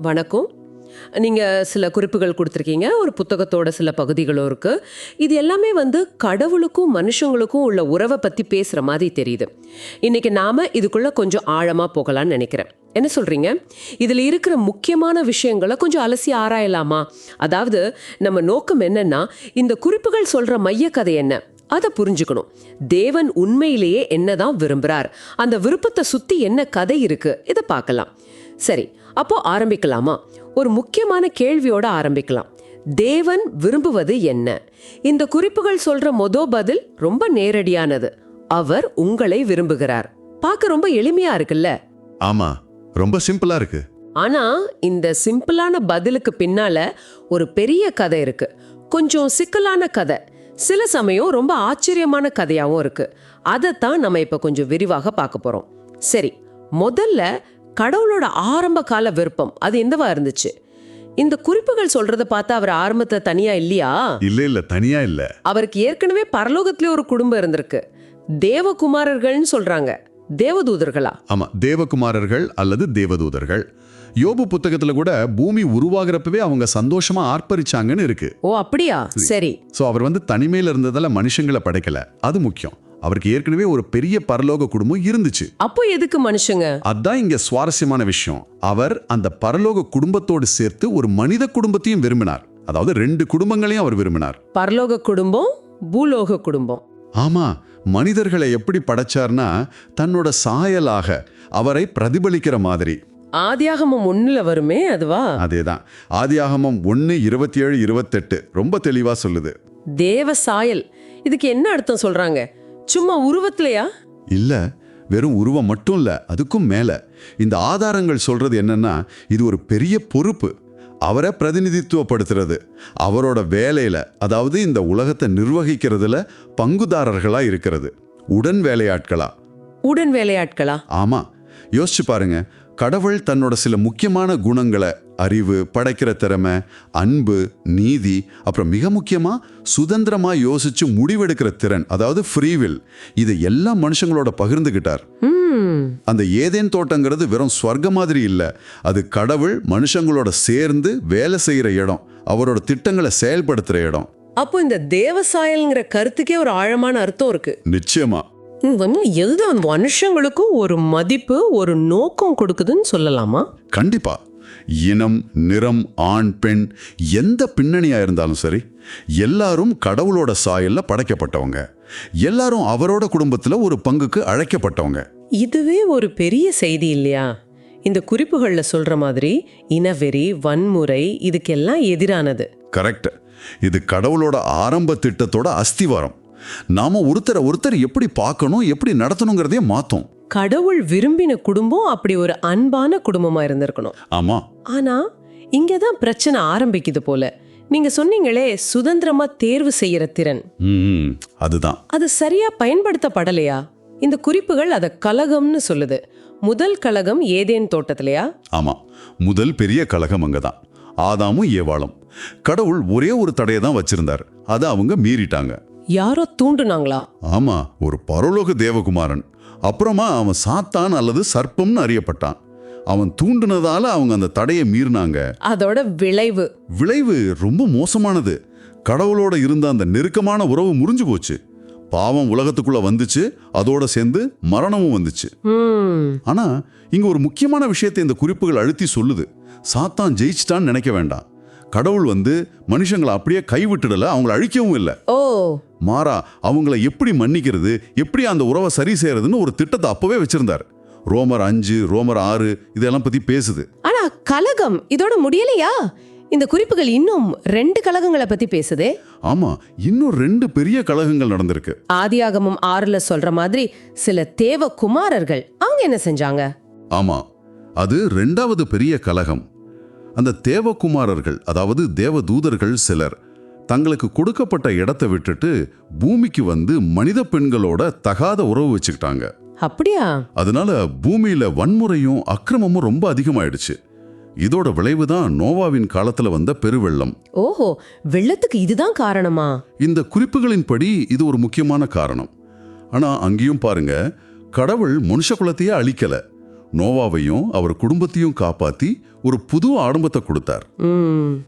வணக்கம். நீங்கள் சில குறிப்புகள் கொடுத்துருக்கீங்க. ஒரு புத்தகத்தோட சில பகுதிகளும் இருக்குது இது எல்லாமே வந்து கடவுளுக்கும் மனுஷங்களுக்கும் உள்ள உறவை பற்றி பேசுகிற மாதிரி தெரியுது. இன்றைக்கி நாம் இதுக்குள்ளே கொஞ்சம் ஆழமாக போகலான்னு நினைக்கிறேன். என்ன சொல்கிறீங்க இதில் இருக்கிற முக்கியமான விஷயங்களை கொஞ்சம் அலசி ஆராயலாமா? அதாவது நம்ம நோக்கம் என்னென்னா இந்த குறிப்புகள் சொல்கிற மையக்கதை கதை என்ன? அதை புரிஞ்சுக்கணும். தேவன் உண்மையிலேயே என்னதான் விரும்புகிறார் அந்த விருப்பத்தை சுற்றி என்ன கதை இருக்குது இதை பார்க்கலாம். சரி அப்போ ஆரம்பிக்கலாமா? ஒரு முக்கியமான கேள்வியோட ஆரம்பிக்கலாம். தேவன் விரும்புவது என்ன? இந்த குறிப்புகள் சொல்ற மொத பதில் ரொம்ப நேரடியானது. அவர் உங்களை விரும்புகிறார். பார்க்க ரொம்ப எளிமையா இருக்குல்ல? ஆமா ரொம்ப சிம்பிளா இருக்கு. ஆனா இந்த சிம்பிளான பதிலுக்கு பின்னால ஒரு பெரிய கதை இருக்கு. கொஞ்சம் சிக்கலான கதை. சில சமயம் ரொம்ப ஆச்சரியமான கதையாவும் இருக்கு. அதைத்தான் நம்ம இப்ப கொஞ்சம் விரிவாக பார்க்க போறோம். சரி முதல்ல கடவுளோட ஆரம்ப கால விருப்பம் அது என்னவா இருந்துச்சு? இந்த குறிப்புகள் சொல்றத பார்த்தா அவர் ஆரம்பத்தை தனியா இல்லையா? இல்ல இல்ல தனியா இல்ல. அவருக்கு ஏற்கனவே பரலோகத்திலே ஒரு குடும்பம் இருந்திருக்கு. தேவகுமாரர்கள்னு சொல்றாங்க. தேவதூதர்களா? ஆமா தேவகுமாரர்கள் அல்லது தேவதூதர்கள். யோபு புத்தகத்துல கூட பூமி உருவாகிறப்பவே அவங்க சந்தோஷமா ஆர்ப்பரிச்சாங்கன்னு இருக்கு. ஓ அப்படியா? சரி. சோ அவர் வந்து தனிமையில இருந்ததால மனுஷங்களை படைக்கல. அது முக்கியம். அவருக்கு ஏற்கனவே ஒரு பெரிய பரலோக குடும்பம் இருந்துச்சு. அப்போ எதுக்கு மனுஷங்க? அதான் இங்க சுவாரஸ்யமான விஷயம். அவர் அந்த பரலோக குடும்பத்தோடு சேர்த்து ஒரு மனித குடும்பத்தையும் விரும்பினார். அதாவது ரெண்டு குடும்பங்களையும் அவர் விரும்பினார். பரலோக குடும்பம் பூலோக குடும்பம். ஆமா மனிதர்களை எப்படி படைச்சார்னா தன்னோட சாயலாக அவரை பிரதிபலிக்கிற மாதிரி. ஆதியாகமம் ஒண்ணுல வருமே அதுவா? அதேதான். ஆதியாகமம் ஒன்று இருபத்தி ஏழு இருபத்தெட்டு ரொம்ப தெளிவா சொல்லுது. தேவ சாயல். இதுக்கு என்ன அர்த்தம் சொல்றாங்க? சும்மா உருவத்திலையா? இல்ல வெறும் உருவம் மட்டும் இல்ல அதுக்கும் மேல. இந்த ஆதாரங்கள் சொல்றது என்னன்னா இது ஒரு பெரிய பொறுப்பு. அவரை பிரதிநிதித்துவப்படுத்துறது. அவரோட வேலையில அதாவது இந்த உலகத்தை நிர்வகிக்கிறதுல பங்குதாரர்களா இருக்கிறது. உடன் வேலையாட்களா? உடன் வேலையாட்களா? ஆமா. யோசிச்சு பாருங்க கடவுள் தன்னோட சில முக்கியமான குணங்களை அறிவு படைக்கிற திறமை அன்பு நீதி அப்புறம் மிக முக்கியமா சுதந்திரமா யோசிச்சு முடிவெடுக்கிற திறன் அதாவது ஃப்ரீவில் இதை எல்லா மனுஷங்களோட பகிர்ந்துகிட்டார். ம். அந்த ஏதேன் தோட்டங்கிறது வெறும் ஸ்வர்க்க மாதிரி இல்ல. அது கடவுள் மனுஷங்களோட சேர்ந்து வேலை செய்யற இடம் அவரோட திட்டங்களை செயல்படுத்துற இடம். அப்போ இந்த தேவ சாயல்ங்கிற கருத்துக்கே ஒரு ஆழமான அர்த்தம் இருக்கு. நிச்சயமா. எதுதான் மனுஷங்களுக்கும் ஒரு மதிப்பு ஒரு நோக்கம் கொடுக்குதுன்னு சொல்லலாமா? கண்டிப்பா. இனம் நிறம் ஆண் பெண் எந்த பின்னணியா இருந்தாலும் சரி எல்லாரும் கடவுளோட சாயல்ல படைக்கப்பட்டவங்க. எல்லாரும் அவரோட குடும்பத்துல ஒரு பங்குக்கு அழைக்கப்பட்டவங்க. இதுவே ஒரு பெரிய செய்தி இல்லையா? இந்த குறிப்புகள்ல சொல்ற மாதிரி இனவெறி வன்முறை இதுக்கெல்லாம் எதிரானது. கரெக்ட் இது கடவுளோட ஆரம்ப திட்டத்தோட அஸ்திவாரம். நாம ஒருத்தரை ஒருத்தர் எப்படி பார்க்கணும் எப்படி நடத்தணுங்கிறதே மாத்தோம். கடவுள் விரும்பின குடும்பம் அப்படி ஒரு அன்பான குடும்பமா இருந்திருக்கணும். ஆமா. ஆனா இங்கதான் பிரச்சனை ஆரம்பிக்குது போல. நீங்க சொன்னீங்களே சுதந்திரமா தேர்வு செய்யற திறன். ம் அதுதான். அது சரியா பயன்படுத்தப்படலையா? இந்த குறிப்புகள் அத கலகம்னு சொல்லுது. முதல் கலகம் ஏதேன் தோட்டத்திலையா? ஆமா. முதல் பெரிய கழகம் அங்கதான். ஆதாமும் ஏவாளும். கடவுள் ஒரே ஒரு தடையை தான் வச்சிருந்தார். அதை அவங்க மீறிட்டாங்க. யாரோ தூண்டுனாங்களா? ஆமா. ஒரு பரலோக தேவகுமாரன். அப்புறமா அவன் சாத்தான் அல்லது சர்ப்பம்னு அறியப்பட்டான். அவன் தூண்டுனதால அவங்க அந்த தடையை மீறினாங்க. அதோட விளைவு. விளைவு ரொம்ப மோசமானது. கடவுளோட இருந்த அந்த நெருக்கமான உறவு முறிஞ்சு போச்சு. பாவம் உலகத்துக்குள்ள வந்துச்சு. அதோட சேர்ந்து மரணமும் வந்துச்சு. ஆனா இங்க ஒரு முக்கியமான விஷயத்தை இந்த குறிப்புகள் அழுத்தி சொல்லுது. சாத்தான் ஜெயிச்சிட்டான்னு நினைக்க வேண்டாம். கடவுள் வந்து மனுஷங்களை அப்படியே கைவிட்டுடல அவங்கள அழிக்கவும் இல்லை. ஓ. மாறா அவங்கள எப்படி மன்னிக்கிறது எப்படி அந்த உறவை சரி செய்யறதுன்னு ஒரு திட்டத்தை அப்பவே வச்சிருந்தார். ரோமர் அஞ்சு ரோமர் ஆறு இதெல்லாம் பத்தி பேசுது. ஆனா கலகம் இதோட முடியலையா? இந்த குறிப்புகள் இன்னும் ரெண்டு கலகங்களை பத்தி பேசுதே. ஆமா இன்னும் ரெண்டு பெரிய கழகங்கள் நடந்திருக்கு. ஆதியாகமம் ஆறுல சொல்ற மாதிரி சில தேவ குமாரர்கள் அவங்க என்ன செஞ்சாங்க? ஆமா அது ரெண்டாவது பெரிய கலகம். அந்த தேவகுமாரர்கள் அதாவது தேவதூதர்கள் சிலர் தங்களுக்கு கொடுக்கப்பட்ட இடத்தை விட்டுட்டு பூமிக்கு வந்து மனித பெண்களோட தகாத உறவு வச்சுக்கிட்டாங்க. அப்படியா? அதனால பூமியில வன்முறையும் அக்கிரமமும் ரொம்ப அதிகமாயிடுச்சு. இதோட விளைவு தான் நோவாவின் காலத்துல வந்த பெருவெள்ளம். ஓஹோ வெள்ளத்துக்கு இதுதான் காரணமா? இந்த குறிப்புகளின்படி இது ஒரு முக்கியமான காரணம். ஆனா அங்கேயும் பாருங்க கடவுள் மனுஷ குலத்தையே அழிக்கல. நோவாவையும் அவர் குடும்பத்தையும் காப்பாத்தி ஒரு புது ஆடம்பத்தை கொடுத்தார்.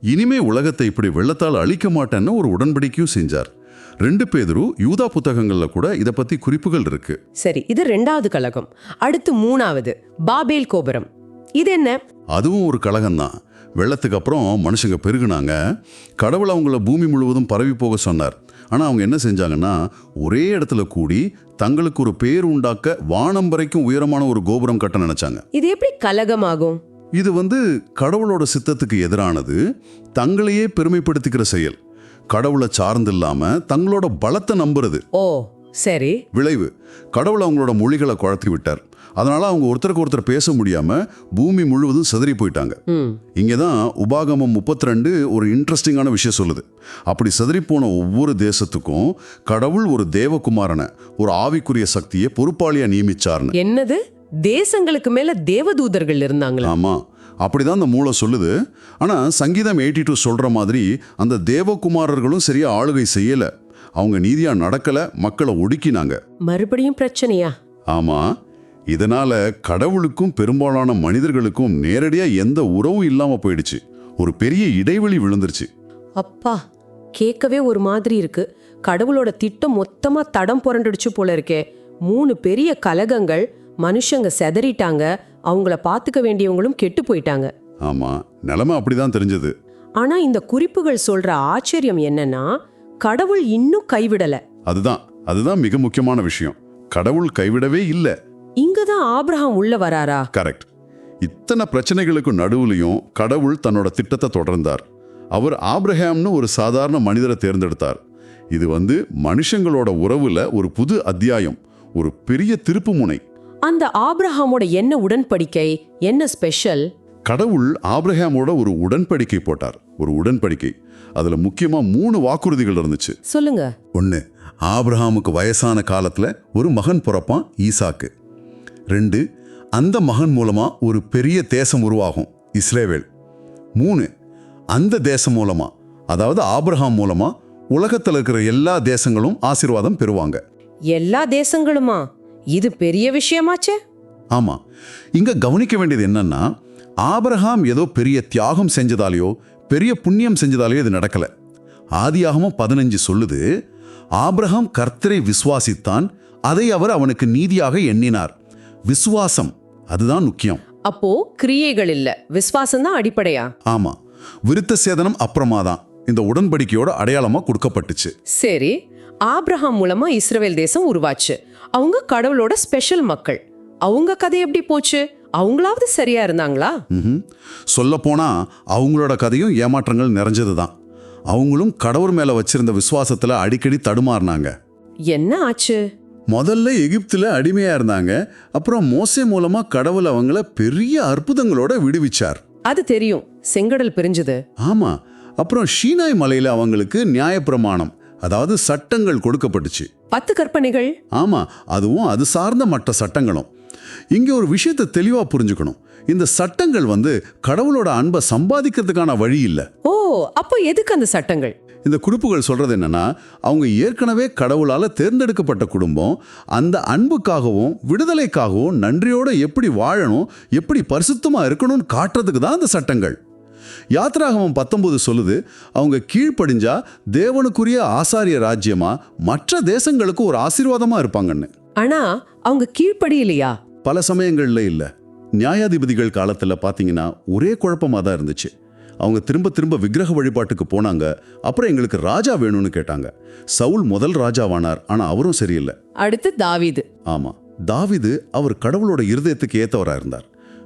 இனிமே உலகத்தை இப்படி வெள்ளத்தால் அழிக்க மாட்டேன்னு ஒரு உடன்படிக்கையும் செஞ்சார். ரெண்டு பேதரு யூதா புத்தகங்கள்ல கூட இத பத்தி குறிப்புகள் இருக்கு. சரி இது ரெண்டாவது கலகம் அடுத்து மூணாவது பாபேல் கோபுரம். இது என்ன? அதுவும் ஒரு கலகம்தான் வெள்ளத்துக்கு அப்புறம் மனுஷங்க பெருகுனாங்க. கடவுள் அவங்கள பூமி முழுவதும் பரவி போக சொன்னார். ஆனா அவங்க என்ன செஞ்சாங்கன்னா ஒரே இடத்துல கூடி தங்களுக்கு ஒரு பேர் உண்டாக்க வானம் வரைக்கும் உயரமான ஒரு கோபுரம் கட்ட நினைச்சாங்க. இது எப்படி கலகமாகும்? இது வந்து கடவுளோட சித்தத்துக்கு எதிரானது தங்களையே பெருமைப்படுத்திக்கிற செயல். கடவுளை சார்ந்தில்லாம தங்களோட பலத்தை நம்புறது. ஓ சரி. விளைவு. கடவுள் அவங்களோட மொழிகளை குழத்தி விட்டார். அதனால அவங்க ஒருத்தருக்கு ஒருத்தர் பேச முடியாம பூமி முழுவதும் சிதறி போயிட்டாங்க. ம். இங்கே தான் உபாகமம் முப்பத்தி ரெண்டு ஒரு இன்ட்ரெஸ்டிங்கான விஷயம் சொல்லுது. அப்படி சிதறி போன ஒவ்வொரு தேசத்துக்கும் கடவுள் ஒரு தேவகுமாரனை ஒரு ஆவிக்குரிய சக்தியை பொறுப்பாளியா நியமிச்சார்னு. என்னது? தேசங்களுக்கு மேல தேவதூதர்கள் இருந்தாங்களா? ஆமா. அப்படிதான் அந்த மூளை சொல்லுது. ஆனா சங்கீதம் எயிட்டி டூ சொல்ற மாதிரி அந்த தேவகுமாரர்களும் சரியா ஆளுகை செய்யல. அவங்க நீதியா நடக்கல மக்களை ஒடுக்கினாங்க. மறுபடியும் பிரச்சனையா? ஆமா. இதனால கடவுளுக்கும் பெரும்பாலான மனிதர்களுக்கும் நேரடியா எந்த உறவும் இல்லாம போயிடுச்சு. ஒரு பெரிய இடைவெளி விழுந்துருச்சு. அப்பா கேட்கவே ஒரு மாதிரி இருக்கு. கடவுளோட திட்டம் மொத்தமா தடம் புரண்டுடுச்சு போல இருக்கே. மூணு பெரிய கலகங்கள் மனுஷங்க செதறிட்டாங்க. அவங்கள பாத்துக்க வேண்டியவங்களும் கெட்டு போயிட்டாங்க. ஆமா நிலைமை அப்படிதான் தெரிஞ்சது. ஆனா இந்த குறிப்புகள் சொல்ற ஆச்சரியம் என்னன்னா கடவுள் இன்னும் கைவிடல. அதுதான் அதுதான் மிக முக்கியமான விஷயம். கடவுள் கைவிடவே இல்லை. இங்கதான் ஆபிரகாம் உள்ள வராரா? கரெக்ட் இத்தனை பிரச்சனைகளுக்கு நடுவுலையும் கடவுள் தன்னோட திட்டத்தை தொடர்ந்தார். அவர் ஆப்ரஹாம்னு ஒரு சாதாரண மனிதரை தேர்ந்தெடுத்தார். இது வந்து மனுஷங்களோட உறவுல ஒரு புது அத்தியாயம் ஒரு பெரிய திருப்புமுனை அந்த ஆபிரகாமோட என்ன உடன்படிக்கை? என்ன ஸ்பெஷல் கடவுள் ஆப்ரஹாமோட ஒரு உடன்படிக்கை போட்டார். ஒரு உடன்படிக்கை. அதுல முக்கியமா மூணு வாக்குறுதிகள் இருந்துச்சு. சொல்லுங்க. ஒன்று ஆபிரஹாமுக்கு வயசான காலத்துல ஒரு மகன் பிறப்பான் ஈசாக்கு. ரெண்டு அந்த மகன் மூலமா ஒரு பெரிய தேசம் உருவாகும் இஸ்ரேவேல். மூணு அந்த தேசம் மூலமா அதாவது ஆபிரகாம் மூலமா உலகத்துல இருக்கிற எல்லா தேசங்களும் ஆசீர்வாதம் பெறுவாங்க. எல்லா தேசங்களுமா? இது பெரிய விஷயமாச்சே? ஆமா. இங்க கவனிக்க வேண்டியது என்னன்னா ஆபிரகாம் ஏதோ பெரிய தியாகம் செஞ்சதாலேயோ பெரிய புண்ணியம் செஞ்சதாலேயோ இது நடக்கல. ஆதியாகமம் பதினஞ்சு சொல்லுது ஆபிரகாம் கர்த்தரை விசுவாசித்தான் அதை அவர் அவனுக்கு நீதியாக எண்ணினார். விசுவாசம் அதுதான் முக்கியம். அப்போ கிரியைகள் இல்ல. விசுவாசம் தான் அடிப்படையா? ஆமா. விருத்த சேதனம் அப்புறமா தான் இந்த உடன்படிக்கையோட அடையாளமா கொடுக்கப்பட்டுச்சு. சரி. ஆபிரகாம் மூலமா இஸ்ரவேல் தேசம் உருவாச்சு. அவங்க கடவுளோட ஸ்பெஷல் மக்கள். அவங்க கதை எப்படி போச்சு? அவங்களாவது சரியா இருந்தாங்களா? ம்ஹும். சொல்லப்போனா அவங்களோட கதையும் ஏமாற்றங்கள் நிறைஞ்சது தான் அவங்களும் கடவுள் மேல வச்சிருந்த விசுவாசத்துல அடிக்கடி தடுமாறினாங்க. என்ன ஆச்சு? முதல்ல எகிப்துல அடிமையா இருந்தாங்க. அப்புறம் மோசே மூலமா கடவுள் அவங்கள பெரிய அற்புதங்களோட விடுவிச்சார். அது தெரியும். செங்கடல் பிரிஞ்சுது. ஆமா. அப்புறம் ஷீனாய் மலையில அவங்களுக்கு நியாயப்பிரமாணம் அதாவது சட்டங்கள் கொடுக்கப்பட்டுச்சு. பத்து கற்பனைகள்? ஆமா. அதுவும் அது சார்ந்த மற்ற சட்டங்களும். இங்க ஒரு விஷயத்தை தெளிவா புரிஞ்சுக்கணும். இந்த சட்டங்கள் வந்து கடவுளோட அன்பை சம்பாதிக்கிறதுக்கான வழி இல்லை. ஓ அப்போ எதுக்கு அந்த சட்டங்கள்? இந்த குறிப்புகள் சொல்றது என்னன்னா அவங்க ஏற்கனவே கடவுளால தேர்ந்தெடுக்கப்பட்ட குடும்பம் அந்த அன்புக்காகவும் விடுதலைக்காகவும் நன்றியோட எப்படி வாழணும் எப்படி பரிசுத்தமா இருக்கணும்னு காட்டுறதுக்கு தான் அந்த சட்டங்கள். யாத்ராகமம் பத்தொன்பது சொல்லுது அவங்க கீழ்ப்படிஞ்சா தேவனுக்குரிய ஆசாரிய ராஜ்யமா மற்ற தேசங்களுக்கு ஒரு ஆசீர்வாதமா இருப்பாங்கன்னு. ஆனா அவங்க கீழ்ப்படியிலையா? பல சமயங்கள்ல இல்ல. நியாயாதிபதிகள் காலத்துல பாத்தீங்கன்னா ஒரே குழப்பமா தான் இருந்துச்சு. அவங்க திரும்ப திரும்ப விக்கிரக வழிபாட்டுக்கு போனாங்க. அப்புறம் எங்களுக்கு ராஜா வேணும்னு கேட்டாங்க. சவுல் முதல் ராஜாவானார் ஆனா அவரும் சரியில்லை. அடுத்து தாவீது. ஆமா தாவீது அவர் கடவுளோட இருதயத்துக்கு ஏத்தவரா இருந்தார்.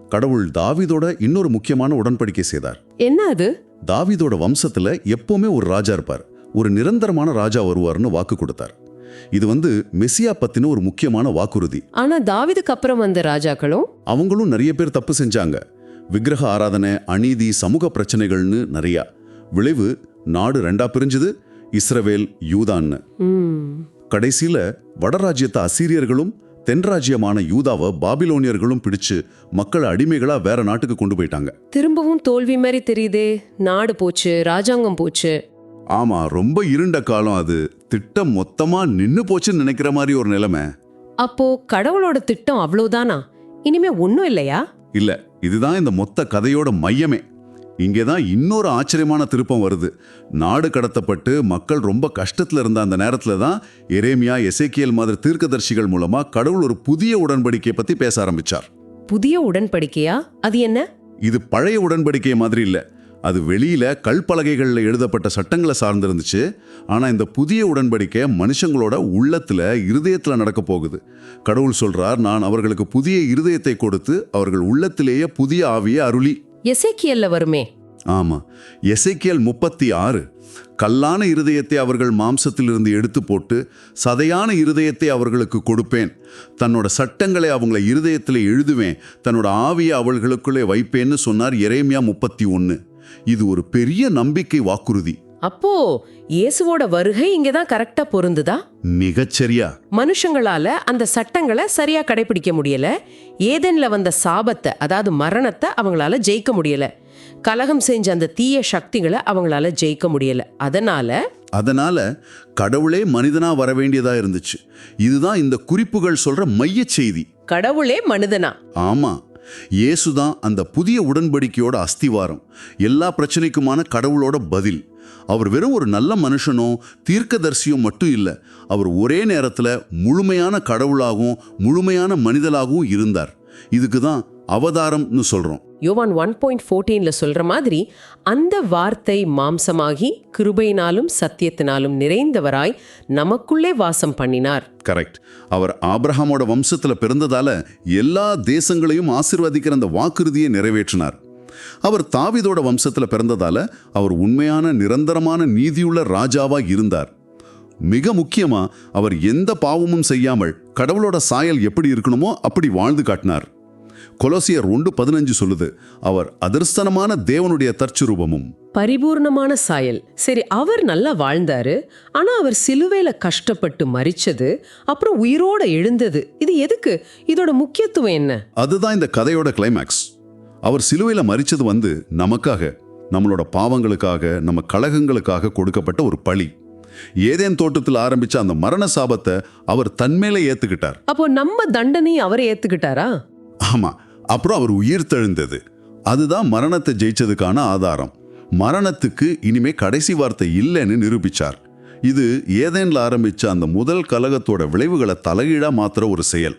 கடவுள் தாவீதோட இன்னொரு முக்கியமான உடன்படிக்கை செய்தார். என்ன அது? தாவீதோட வம்சத்துல எப்பவுமே ஒரு ராஜா இருப்பார். ஒரு நிரந்தரமான ராஜா வருவார்னு வாக்கு கொடுத்தார். இது வந்து மெசியா பத்தின ஒரு முக்கியமான வாக்குறுதி. ஆனா தாவீதுக்கு அப்புறம் வந்த ராஜாக்களும்? அவங்களும் நிறைய பேர் தப்பு செஞ்சாங்க. விக்கிரக ஆராதனை அநீதி சமூக பிரச்சனைகள்னு நிறையா. விளைவு நாடு ரெண்டா பிரிஞ்சுது இஸ்ரவேல் யூதான்னு. கடைசியில வடராஜ்யத்தை அசீரியர்களும் தென்ராஜ்யமான யூதாவை பாபிலோனியர்களும் பிடிச்சு மக்களை அடிமைகளா வேற நாட்டுக்கு கொண்டு போயிட்டாங்க. திரும்பவும் தோல்வி மாதிரி தெரியுதே நாடு போச்சு ராஜாங்கம் போச்சு. ஆமா ரொம்ப இருண்ட காலம் அது. திட்டம் மொத்தமா நின்னு போச்சுன்னு நினைக்கிற மாதிரி ஒரு நிலைமை. அப்போ கடவுளோட திட்டம் அவ்வளவுதானா? இனிமே ஒன்றும் இல்லையா? இல்ல இதுதான் இந்த மொத்த கதையோட மையமே. இங்கே தான் இன்னொரு ஆச்சரியமான திருப்பம் வருது. நாடு கடத்தப்பட்டு மக்கள் ரொம்ப கஷ்டத்துல இருந்த அந்த நேரத்துல தான் எரேமியா எசேக்கியல் மாதிரி தீர்க்கதர்சிகள் மூலமா கடவுள் ஒரு புதிய உடன்படிக்கையை பத்தி பேச ஆரம்பிச்சார். புதிய உடன்படிக்கையா? அது என்ன? இது பழைய உடன்படிக்கை மாதிரி இல்ல. அது வெளியில கல்பலகைகளில் எழுதப்பட்ட சட்டங்களை சார்ந்திருந்துச்சு. ஆனா இந்த புதிய உடன்படிக்கை மனுஷங்களோட உள்ளத்துல இருதயத்துல நடக்க போகுது. கடவுள் சொல்றார் நான் அவர்களுக்கு புதிய இருதயத்தை கொடுத்து அவர்கள் உள்ளத்திலேயே புதிய ஆவியை அருளி. எசேக்கியல்ல வருமே? ஆமா. எசேக்கியல் முப்பத்தி ஆறு கல்லான இருதயத்தை அவர்கள் மாம்சத்திலிருந்து எடுத்து போட்டு சதையான இருதயத்தை அவர்களுக்கு கொடுப்பேன். தன்னோட சட்டங்களை அவங்கள இருதயத்தில் எழுதுவேன். தன்னோட ஆவியை அவர்களுக்குள்ளே வைப்பேன்னு சொன்னார் எரேமியா முப்பத்தி ஒன்று இது ஒரு பெரிய நம்பிக்கை வாக்குறுதி. அப்போ இயேசுவோட வருகை இங்க தான் கரெக்டா பொருந்துதா? மிகச்சரியா. மனுஷங்களால அந்த சட்டங்களை சரியா கடைபிடிக்க முடியல. ஏதேன்ல வந்த சாபத்தை அதாவது மரணத்தை அவங்களால ஜெயிக்க முடியல. கலகம் செஞ்ச அந்த தீய சக்திகளை அவங்களால ஜெயிக்க முடியல. அதனால அதனால கடவுளே மனிதனா வர வேண்டியதா இருந்துச்சு. இதுதான் இந்த குறிப்புகள் சொல்ற மையச் செய்தி. கடவுளே மனிதனா. ஆமா. இயேசு தான் அந்த புதிய உடன்படிக்கையோட அஸ்திவாரம். எல்லா பிரச்சனைக்குமான கடவுளோட பதில். அவர் வெறும் ஒரு நல்ல மனுஷனோ தீர்க்கதரிசியும் மட்டும் இல்லை அவர் ஒரே நேரத்தில் முழுமையான கடவுளாகவும் முழுமையான மனிதனாகவும் இருந்தார். இதுக்கு தான் அவதாரம்னு சொல்கிறோம் யோவான் ஒன் பாயிண்ட் ஃபோர்டீனில் சொல்கிற மாதிரி அந்த வார்த்தை மாம்சமாகி கிருபையினாலும் சத்தியத்தினாலும் நிறைந்தவராய் நமக்குள்ளே வாசம் பண்ணினார். கரெக்ட் அவர் ஆப்ரஹாமோட வம்சத்தில் பிறந்ததால எல்லா தேசங்களையும் ஆசிர்வதிக்கிற அந்த வாக்குறுதியை நிறைவேற்றினார். அவர் தாவிதோட வம்சத்தில் பிறந்ததால அவர் உண்மையான நிரந்தரமான நீதியுள்ள ராஜாவாக இருந்தார். மிக முக்கியமாக அவர் எந்த பாவமும் செய்யாமல் கடவுளோட சாயல் எப்படி இருக்கணுமோ அப்படி வாழ்ந்து காட்டினார். கொலோசியர் ஒன்று பதினஞ்சு சொல்லுது அவர் அதிர்ஷ்டனமான தேவனுடைய தற்சுரூபமும். பரிபூர்ணமான சாயல். சரி அவர் நல்லா வாழ்ந்தாரு ஆனா அவர் சிலுவையில கஷ்டப்பட்டு மரிச்சது அப்புறம் உயிரோட எழுந்தது. இது எதுக்கு? இதோட முக்கியத்துவம் என்ன? அதுதான் இந்த கதையோட கிளைமேக்ஸ் அவர் சிலுவையில் மறிச்சது வந்து நமக்காக நம்மளோட பாவங்களுக்காக நம்ம கழகங்களுக்காக கொடுக்கப்பட்ட ஒரு பழி ஏதேன் தோட்டத்தில் ஆரம்பிச்ச அந்த மரண சாபத்தை அவர் தன்மேலே ஏத்துக்கிட்டார். அப்போ நம்ம தண்டனையை அவரை ஏத்துக்கிட்டாரா? ஆமா அப்புறம் அவர் உயிர் தெழுந்தது. அதுதான் மரணத்தை ஜெயிச்சதுக்கான ஆதாரம். மரணத்துக்கு இனிமே கடைசி வார்த்தை இல்லைன்னு நிரூபிச்சார். இது ஏதேன்ல ஆரம்பிச்ச அந்த முதல் கலகத்தோட விளைவுகளை தலைகீழா மாத்துற ஒரு செயல்.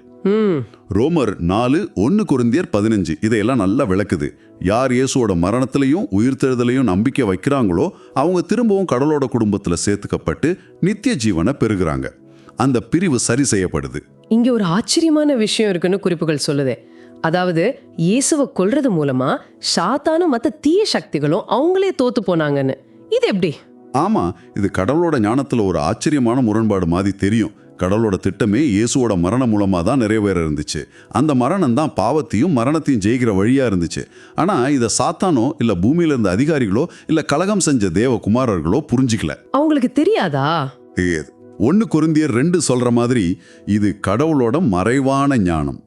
ரோமர் நாலு ஒன்று குருந்தியர் பதினஞ்சு இதையெல்லாம் நல்லா விளக்குது. யார் இயேசுவோட மரணத்திலையும் உயிர்த்தெழுதலையும் நம்பிக்கை வைக்கிறாங்களோ அவங்க திரும்பவும் கடவுளோட குடும்பத்தில் சேர்த்துக்கப்பட்டு நித்திய ஜீவனை பெறுகிறாங்க. அந்த பிரிவு சரி செய்யப்படுது. இங்க ஒரு ஆச்சரியமான விஷயம் இருக்குன்னு குறிப்புகள் சொல்லுதே. அதாவது இயேசுவை கொல்றது மூலமா சாத்தானும் மத்த தீய சக்திகளும் அவங்களே தோத்து போனாங்கன்னு. இது எப்படி? ஆமா இது கடவுளோட ஞானத்துல ஒரு ஆச்சரியமான முரண்பாடு மாதிரி தெரியும். கடவுளோட திட்டமே இயேசுவோட மரணம் மூலமா தான் நிறைவேற இருந்துச்சு. அந்த மரணம் தான் பாவத்தையும் மரணத்தையும் ஜெயிக்கிற வழியா இருந்துச்சு. ஆனா இதை சாத்தானோ இல்ல பூமியில இருந்த அதிகாரிகளோ இல்ல கலகம் செஞ்ச தேவ குமாரர்களோ புரிஞ்சிக்கல. அவங்களுக்கு தெரியாதா? ஒன்று கொருந்தியர் ரெண்டு சொல்ற மாதிரி இது கடவுளோட மறைவான ஞானம்.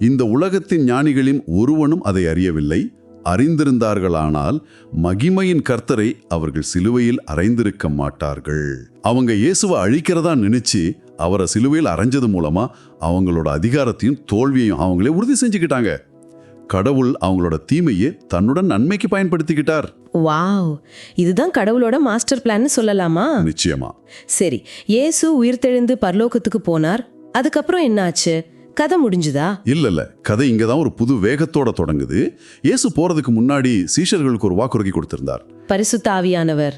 இந்த உலகத்தின் ஞானிகளின் ஒருவனும் அதை அறியவில்லை. அறிந்திருந்தார்களானால் மகிமையின் கர்த்தரை அவர்கள் சிலுவையில் அறைந்திருக்க மாட்டார்கள். அவங்க இயேசுவை அழிக்கிறதா நினைச்சு அவரை சிலுவையில் அரைஞ்சது மூலமா அவங்களோட அதிகாரத்தையும் தோல்வியையும் அவங்களே உறுதி செஞ்சுக்கிட்டாங்க. கடவுள் அவங்களோட தீமையை தன்னுடன் நன்மைக்கு பயன்படுத்திக்கிட்டார். வாவ் இதுதான் கடவுளோட மாஸ்டர் பிளான்னு சொல்லலாமா? நிச்சயமா. சரி இயேசு உயிர்த்தெழுந்து பரலோகத்துக்கு போனார். அதுக்கப்புறம் என்னாச்சு? கதை முடிஞ்சுதா? இல்ல இல்ல கதை இங்க தான் ஒரு புது வேகத்தோட தொடங்குது. இயேசு போறதுக்கு முன்னாடி சீஷர்களுக்கு ஒரு வாக்குறுதி கொடுத்திருந்தார். பரிசுத்த ஆவியானவர்.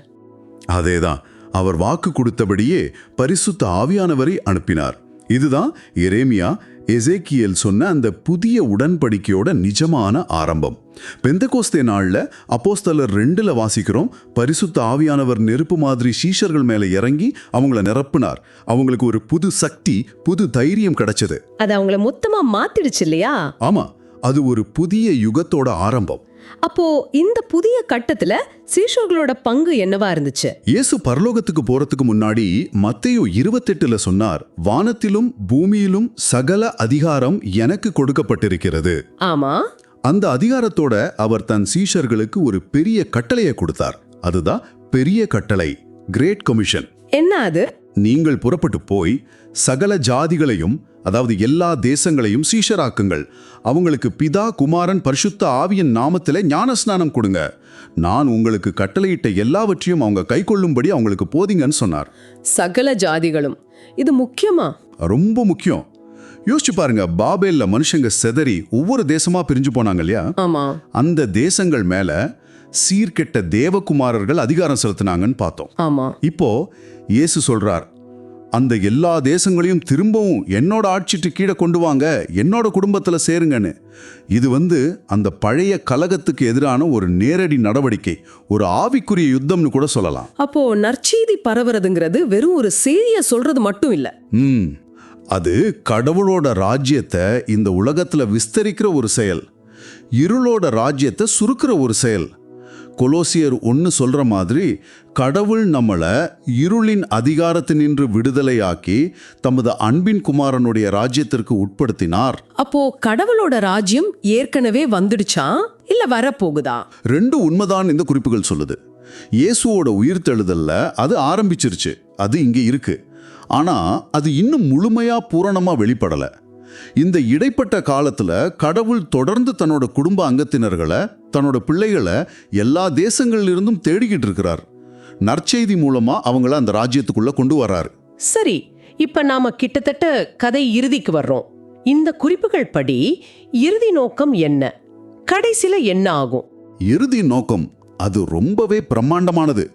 அதேதான். அவர் வாக்கு கொடுத்தபடியே பரிசுத்த ஆவியானவரை அனுப்பினார். இதுதான் எரேமியா எசேக்கியேல் சொன்ன அந்த புதிய உடன்படிக்கையோட நிஜமான ஆரம்பம். பெந்தகோஸ்தே நாள்ல அப்போஸ்தலர் ரெண்டுல வாசிக்கிறோம் பரிசுத்த ஆவியானவர் நெருப்பு மாதிரி சீஷர்கள் மேல இறங்கி அவங்கள நிரப்புனார். அவங்களுக்கு ஒரு புது சக்தி புது தைரியம் கிடைச்சது. அது அவங்கள மொத்தமா மாத்திடுச்சு இல்லையா? ஆமா அது ஒரு புதிய யுகத்தோட ஆரம்பம். அப்போ இந்த புதிய கட்டத்துல சீஷர்களோட பங்கு என்னவா இருந்துச்சு? இயேசு பரலோகத்துக்கு போறதுக்கு முன்னாடி மத்தேயு இருபத்தெட்டுல சொன்னார் வானத்திலும் பூமியிலும் சகல அதிகாரம் எனக்கு கொடுக்கப்பட்டிருக்கிறது. ஆமா. அந்த அதிகாரத்தோட அவர் தன் சீஷர்களுக்கு ஒரு பெரிய கட்டளையை கொடுத்தார். அதுதான் பெரிய கட்டளை கிரேட் கமிஷன் என்ன அது? நீங்கள் புறப்பட்டு போய் சகல ஜாதிகளையும் அதாவது எல்லா தேசங்களையும் சீஷராக்குங்கள். அவங்களுக்கு பிதா குமாரன் பரிசுத்த ஆவியின் நாமத்திலே ஞானஸ்நானம் கொடுங்க. நான் உங்களுக்கு கட்டளையிட்ட எல்லாவற்றையும் அவங்க கைக்கொள்ளும்படி அவங்களுக்கு போதிங்கன்னு சொன்னார். சகல ஜாதிகளும். இது முக்கியமா? ரொம்ப முக்கியம். யோசிச்சு பாருங்க பாபேல்ல மனுஷங்க செதறி ஒவ்வொரு தேசமா பிரிஞ்சு போனாங்க இல்லையா? ஆமா. அந்த தேசங்கள் மேல சீர்கெட்ட தேவகுமாரர்கள் அதிகாரம் செலுத்தினாங்கன்னு பார்த்தோம். ஆமா. இப்போ இயேசு சொல்றார் அந்த எல்லா தேசங்களையும் திரும்பவும் என்னோட ஆட்சிட்டு கீழே கொண்டு வாங்க என்னோட குடும்பத்துல சேருங்கன்னு. இது வந்து அந்த பழைய கலகத்துக்கு எதிரான ஒரு நேரடி நடவடிக்கை ஒரு ஆவிக்குரிய யுத்தம்னு கூட சொல்லலாம். அப்போ நற்செய்தி பரவுறதுங்கிறது வெறும் ஒரு செய்திய சொல்றது மட்டும் இல்ல. ம் அது கடவுளோட ராஜ்யத்தை இந்த உலகத்துல விஸ்தரிக்கிற ஒரு செயல் இருளோட ராஜ்யத்தை சுருக்கிற ஒரு செயல். கொலோசியர் ஒன்று சொல்ற மாதிரி கடவுள் நம்மளை இருளின் அதிகாரத்தினின்று விடுதலையாக்கி தமது அன்பின் குமாரனுடைய ராஜ்யத்திற்கு உட்படுத்தினார். அப்போ கடவுளோட ராஜ்யம் ஏற்கனவே வந்துடுச்சா? இல்ல வரப்போகுதா? ரெண்டு உண்மைதான் இந்த குறிப்புகள் சொல்லுது. இயேசுவோட உயிர்த்தெழுதல்ல அது ஆரம்பிச்சிருச்சு. அது இங்கே இருக்கு. ஆனா அது இன்னும் முழுமையா பூரணமா வெளிப்படல. இந்த இடைப்பட்ட காலத்துல கடவுள் தொடர்ந்து தன்னோட குடும்ப அங்கத்தினர்களை தன்னோட பிள்ளைகளை எல்லா தேசங்களில் இருந்தும் தேடிக்கிட்டு இருக்கிறார். நற்செய்தி மூலமா அவங்கள அந்த ராஜ்யத்துக்குள்ள கொண்டு வர்றாரு. சரி இப்ப நாம கிட்டத்தட்ட கதை இறுதிக்கு வர்றோம். இந்த குறிப்புகள் படி இறுதி நோக்கம் என்ன? கடைசில என்ன ஆகும்? இறுதி நோக்கம் அது ரொம்பவே பிரம்மாண்டமானது.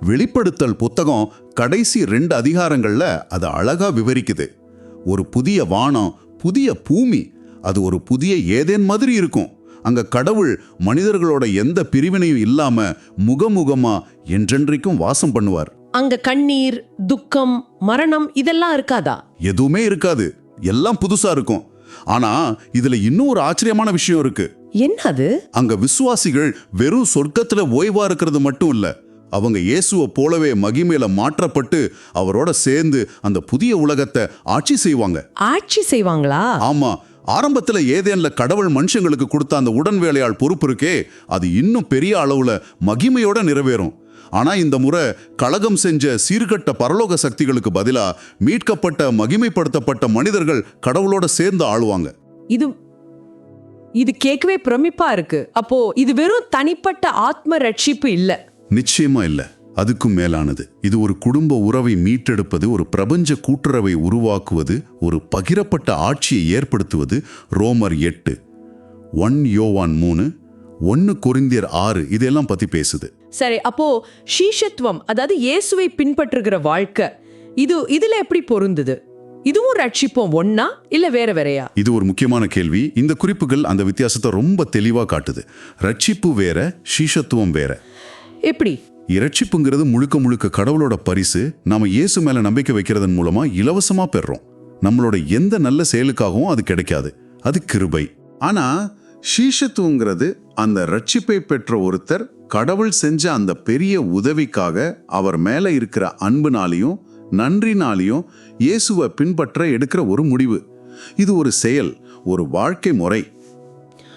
வெளிப்படுத்தல் புத்தகம் கடைசி ரெண்டு அதிகாரங்கள்ல அது அழகா விவரிக்குது. ஒரு புதிய வானம் புதிய பூமி. அது ஒரு புதிய ஏதேன் மாதிரி இருக்கும். அங்க கடவுள் மனிதர்களோட எந்த பிரிவினையும் இல்லாம முகமுகமா என்றென்றைக்கும் வாசம் பண்ணுவார். அங்க கண்ணீர் துக்கம் மரணம் இதெல்லாம் இருக்காதா? எதுவுமே இருக்காது. எல்லாம் புதுசா இருக்கும். ஆனா இதுல இன்னும் ஒரு ஆச்சரியமான விஷயம் இருக்கு. என்னது? அங்க விசுவாசிகள் வெறும் சொர்க்கத்துல ஓய்வா இருக்கிறது மட்டும் இல்ல. அவங்க இயேசுவை போலவே மகிமையில மாற்றப்பட்டு அவரோட சேர்ந்து அந்த புதிய உலகத்தை ஆட்சி செய்வாங்க. ஆட்சி செய்வாங்களா? ஆமா. ஆரம்பத்துல ஏதேன்ல கடவுள் மனுஷங்களுக்கு கொடுத்த அந்த உடன் வேலையாள் பொறுப்பு இருக்கே அது இன்னும் பெரிய அளவுல மகிமையோட நிறைவேறும். ஆனா இந்த முறை கழகம் செஞ்ச சீர்கட்ட பரலோக சக்திகளுக்கு பதிலா மீட்கப்பட்ட மகிமைப்படுத்தப்பட்ட மனிதர்கள் கடவுளோட சேர்ந்து ஆளுவாங்க. இது இது கேட்கவே பிரமிப்பா இருக்கு. அப்போ இது வெறும் தனிப்பட்ட ஆத்ம ரட்சிப்பு இல்ல. நிச்சயமா இல்ல. அதுக்கும் மேலானது. இது ஒரு குடும்ப உறவை மீட்டெடுப்பது ஒரு பிரபஞ்ச கூட்டுறவை உருவாக்குவது ஒரு பகிரப்பட்ட ஆட்சியை ஏற்படுத்துவது. ரோமர் எட்டு ஒன் யோவான் மூணு ஒன்னு கொரிந்தியர் ஆறு இதெல்லாம் பத்தி பேசுது. சரி அப்போ சீஷத்துவம் அதாவது இயேசுவை பின்பற்றுகிற வாழ்க்கை இது இதுல எப்படி பொருந்துது? இதுவும் ரட்சிப்போம் ஒன்னா இல்ல வேற வேறயா? இது ஒரு முக்கியமான கேள்வி. இந்த குறிப்புகள் அந்த வித்தியாசத்தை ரொம்ப தெளிவா காட்டுது. ரட்சிப்பு வேற சீஷத்துவம் வேற. எப்படி? இரட்சிப்புங்கிறது முழுக்க முழுக்க கடவுளோட பரிசு நாம இயேசு மேல நம்பிக்கை வைக்கிறதன் மூலமா இலவசமா பெறுறோம். நம்மளோட எந்த நல்ல செயலுக்காகவும் அது கிடைக்காது. அது கிருபை. ஆனா சீஷத்துவங்கிறது அந்த ரட்சிப்பை பெற்ற ஒருத்தர் கடவுள் செஞ்ச அந்த பெரிய உதவிக்காக அவர் மேல இருக்கிற அன்புனாலையும் நன்றினாலையும் இயேசுவை பின்பற்ற எடுக்கிற ஒரு முடிவு. இது ஒரு செயல் ஒரு வாழ்க்கை முறை.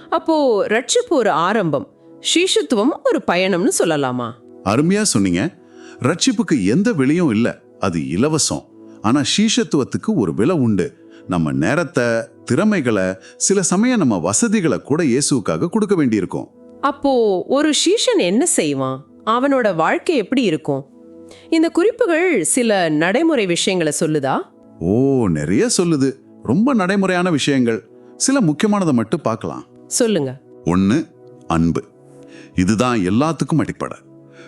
அப்போ ரட்சிப்பு ஒரு ஆரம்பம். சீஷத்துவம் ஒரு பயணம்னு சொல்லலாமா? அருமையா சொன்னீங்க. ரட்சிப்புக்கு எந்த விலையும் இல்ல. அது இலவசம். ஆனா சீஷத்துவத்துக்கு ஒரு விலை உண்டு. நம்ம நேரத்தை திறமைகளை சில சமயம் நம்ம வசதிகளை கூட இயேசுவுக்காக கொடுக்க வேண்டியிருக்கும். அப்போ ஒரு சீஷன் என்ன செய்வான்? அவனோட வாழ்க்கை எப்படி இருக்கும்? இந்த குறிப்புகள் சில நடைமுறை விஷயங்களை சொல்லுதா? ஓ நிறைய சொல்லுது. ரொம்ப நடைமுறையான விஷயங்கள். சில முக்கியமானதை மட்டும் பார்க்கலாம். சொல்லுங்க. ஒன்று அன்பு. இதுதான் எல்லாத்துக்கும் அடிப்படை.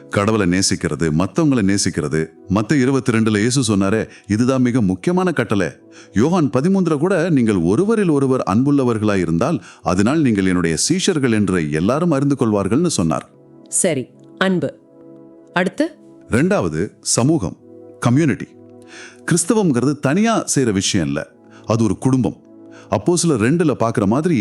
கடவுளை நேசிக்கிறது மற்றவங்களை நேசிக்கிறது. மற்ற இருபத்தி ரெண்டுல இயேசு சொன்னாரே இதுதான் மிக முக்கியமான கட்டளை. யோவான் பதிமூன்றுல கூட நீங்கள் ஒருவரில் ஒருவர் அன்புள்ளவர்களாய் இருந்தால் அதனால் நீங்கள் என்னுடைய சீஷர்கள் என்று எல்லாரும் அறிந்து கொள்வார்கள்னு சொன்னார். சரி அன்பு. அடுத்து? ரெண்டாவது சமூகம் கம்யூனிட்டி. கிறிஸ்தவம்ங்கிறது தனியா செய்யற விஷயம் இல்ல அது ஒரு குடும்பம். அப்போ சில ரெண்டுல பார்க்குற மாதிரி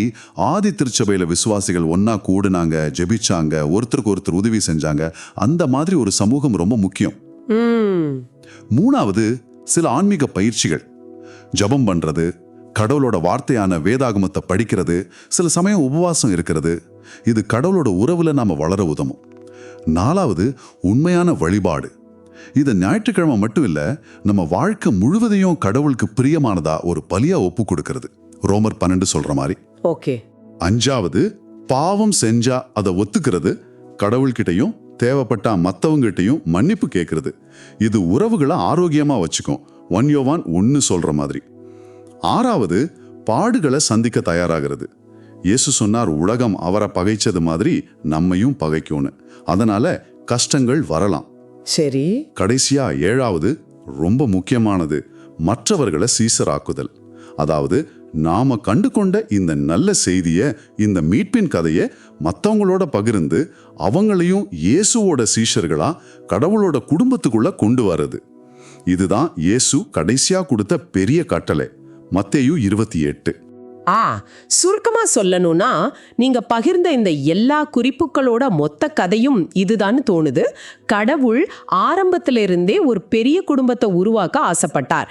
ஆதி திருச்சபையில விசுவாசிகள் ஒண்ணா கூடுனாங்க ஜெபிச்சாங்க ஒருத்தருக்கு ஒருத்தர் உதவி செஞ்சாங்க. அந்த மாதிரி ஒரு சமூகம் ரொம்ப முக்கியம். மூணாவது சில ஆன்மீக பயிற்சிகள். ஜெபம் பண்றது கடவுளோட வார்த்தையான வேதாகமத்தை படிக்கிறது சில சமயம் உபவாசம் இருக்கிறது. இது கடவுளோட உறவுல நாம வளர உதவும். நாலாவது உண்மையான வழிபாடு. இது ஞாயிற்றுக்கிழமை மட்டும் இல்ல நம்ம வாழ்க்கை முழுவதையும் கடவுளுக்கு பிரியமானதா ஒரு பலியா ஒப்பு கொடுக்கிறது. ரோமர் பன்னெண்டு சொல்ற மாதிரி. ஓகே. அஞ்சாவது பாவம் செஞ்சா அதை ஒத்துக்கிறது கடவுள்கிட்டயும் தேவைப்பட்டா மத்தவங்கிட்டயும் மன்னிப்பு கேட்கறது. இது உறவுகளை ஆரோக்கியமா வச்சுக்கும். ஒன் யோவான் ஒன்னு சொல்ற மாதிரி. ஆறாவது பாடுகளை சந்திக்க தயாராகிறது. இயேசு சொன்னார் உலகம் அவரை பகைச்சது மாதிரி நம்மையும் பகைக்கும்னு. அதனால கஷ்டங்கள் வரலாம். சரி. கடைசியா ஏழாவது ரொம்ப முக்கியமானது மற்றவர்களை சீசராக்குதல். அதாவது நாம கண்டு கொண்ட இந்த நல்ல செய்தியை இந்த மீட்பின் கதையை மற்றவங்களோட பகிர்ந்து அவங்களையும் இயேசுவோட சீஷர்களா கடவுளோட குடும்பத்துக்குள்ள கொண்டு வர்றது. இதுதான் இயேசு கடைசியா கொடுத்த பெரிய கட்டளை. மத்தேயு இருபத்தி எட்டு. ஆ சுருக்கமா சொல்லணும்னா நீங்க பகிர்ந்த இந்த எல்லா குறிப்புகளோட மொத்த கதையும் இதுதான்னு தோணுது. கடவுள் ஆரம்பத்துல இருந்தே ஒரு பெரிய குடும்பத்தை உருவாக்க ஆசைப்பட்டார்.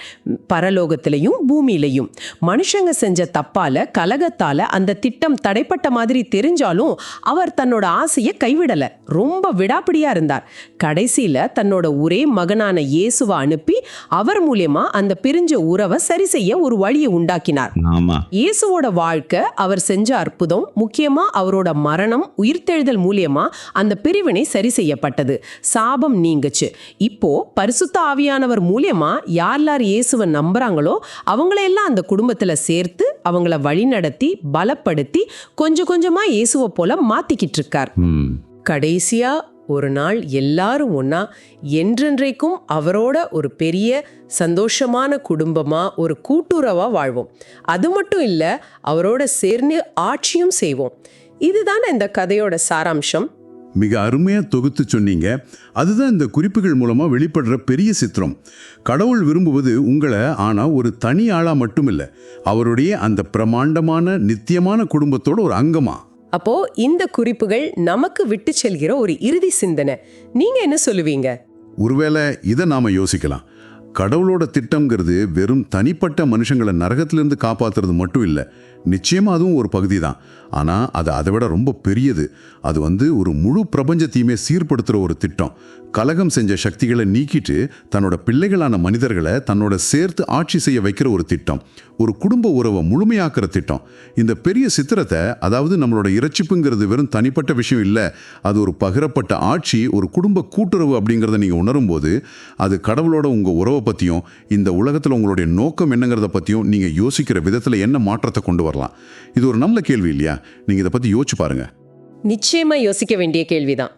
பரலோகத்திலையும் பூமியிலையும். மனுஷங்க செஞ்ச தப்பால கலகத்தால அந்த திட்டம் தடைப்பட்ட மாதிரி தெரிஞ்சாலும் அவர் தன்னோட ஆசையை கைவிடல. ரொம்ப விடாப்பிடியா இருந்தார். கடைசியில தன்னோட ஒரே மகனான இயேசுவை அனுப்பி அவர் மூலியமா அந்த பிரிஞ்ச உறவை சரி செய்ய ஒரு வழியை உண்டாக்கினார். ஆமா. இயேசுவோட வாழ்க்கை அவர் செஞ்ச அற்புதம் முக்கியமா அவரோட மரணம் உயிர்த்தெழுதல் மூலியமா அந்த பிரிவினை சரி செய்யப்பட்டது. சாபம் நீங்குச்சு. இப்போ பரிசுத்த ஆவியானவர் மூலியமா யார் இயேசுவை நம்புறாங்களோ அவங்களையெல்லாம் அந்த குடும்பத்துல சேர்த்து அவங்கள வழிநடத்தி பலப்படுத்தி கொஞ்சம் கொஞ்சமா இயேசுவை போல மாத்திக்கிட்டு இருக்கார். ம். கடைசியா ஒரு நாள் எல்லாரும் ஒன்றா என்றென்றைக்கும் அவரோட ஒரு பெரிய சந்தோஷமான குடும்பமாக ஒரு கூட்டுறவாக வாழ்வோம். அது மட்டும் இல்லை அவரோட சேர்ந்து ஆட்சியும் செய்வோம். இதுதானே இந்த கதையோட சாராம்சம்? மிக அருமையாக தொகுத்து சொன்னீங்க. அதுதான் இந்த குறிப்புகள் மூலமாக வெளிப்படுற பெரிய சித்திரம். கடவுள் விரும்புவது உங்களை ஆனால் ஒரு தனி ஆளாக மட்டும் இல்லை அவருடைய அந்த பிரமாண்டமான நித்தியமான குடும்பத்தோட ஒரு அங்கமாக அப்போ இந்த குறிப்புகள் நமக்கு விட்டு செல்கிற ஒரு இறுதி சிந்தனை. நீங்க என்ன சொல்லுவீங்க? ஒருவேளை இதை நாம யோசிக்கலாம். கடவுளோட திட்டம்ங்கிறது வெறும் தனிப்பட்ட மனுஷங்களை நரகத்திலிருந்து காப்பாத்துறது மட்டும் இல்லை நிச்சயமாக அதுவும் ஒரு பகுதி தான் ஆனால் அது அதை விட ரொம்ப பெரியது. அது வந்து ஒரு முழு பிரபஞ்சத்தையுமே சீர்படுத்துகிற ஒரு திட்டம். கலகம் செஞ்ச சக்திகளை நீக்கிட்டு தன்னோட பிள்ளைகளான மனிதர்களை தன்னோட சேர்த்து ஆட்சி செய்ய வைக்கிற ஒரு திட்டம். ஒரு குடும்ப உறவை முழுமையாக்குற திட்டம். இந்த பெரிய சித்திரத்தை அதாவது நம்மளோட இறைச்சிப்புங்கிறது வெறும் தனிப்பட்ட விஷயம் இல்லை. அது ஒரு பகிரப்பட்ட ஆட்சி ஒரு குடும்ப கூட்டுறவு அப்படிங்கிறத நீங்கள் உணரும்போது அது கடவுளோட உங்கள் உறவை பற்றியும் இந்த உலகத்தில் உங்களுடைய நோக்கம் என்னங்கிறத பற்றியும் நீங்கள் யோசிக்கிற விதத்தில் என்ன மாற்றத்தை கொண்டு வரலாம். இது ஒரு நல்ல கேள்வி இல்லையா? நீங்கள் இதை பற்றி யோசிச்சு பாருங்க. நிச்சயமா யோசிக்க வேண்டிய கேள்விதான்.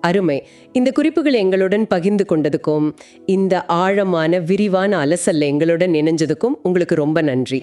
அருமை. இந்த குறிப்புகள் எங்களுடன் பகிர்ந்து கொண்டதுக்கும் இந்த ஆழமான விரிவான அலசல்ல எங்களுடன் இணைஞ்சதுக்கும் உங்களுக்கு ரொம்ப நன்றி.